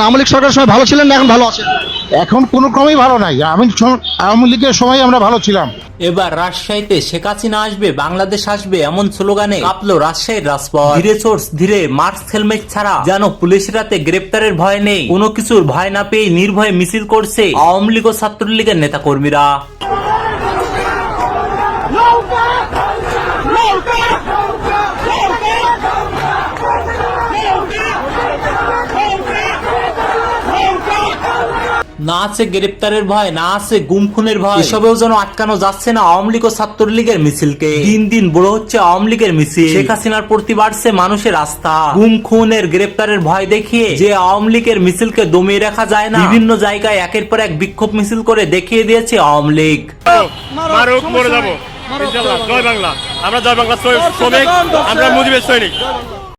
আওয়ামী লীগ সরকারের সময় ভালো ছিলেন না এখন ভালো আছেন। এখন কোনো ক্রমেই ভালো নাই। আমি আওয়ামী লীগের সময় আমরা ভালো ছিলাম। এবার রাজশাহীতে শেখ হাসিনা আসবে বাংলাদেশ আসবে এমন স্লোগানে কাঁপলো রাজশাহীর রাজপথ। ধীরে সোর্স ধীরে মার্কস হেলমেট ছাড়া যেন পুলিশ রাতে গ্রেপ্তারের ভয় নেই। কোনো কিছুর ভয় না পেয়ে নির্ভয়ে মিছিল করছে আওয়ামী লীগ ও ছাত্রলীগের নেতা না আছে গ্রেপ্তারের ভয় না আছে গুম খুনের ভয়। এসবেও যেন আটকানো যাচ্ছে না আওয়ামী লীগ ও ছাত্রলীগের মিছিলকে। দিন দিন বড় হচ্ছে আওয়ামী লীগের মিছিল। শেখ হাসিনার প্রতি বাড়ছে মানুষের আস্থা। গুম খুনের গ্রেপ্তারের ভয় দেখিয়ে যে আওয়ামী লীগের মিছিলকে দমিয়ে রাখা যায় না বিভিন্ন জায়গায় একের পর এক বিক্ষোভ মিছিল করে দেখিয়ে দিয়েছে আওয়ামী লীগ। মারুক মরে যাব। ইনশাল্লাহ। জয় বাংলা। আমরা জয় বাংলা শ্রমিক আমরা মুজিবের সৈনিক।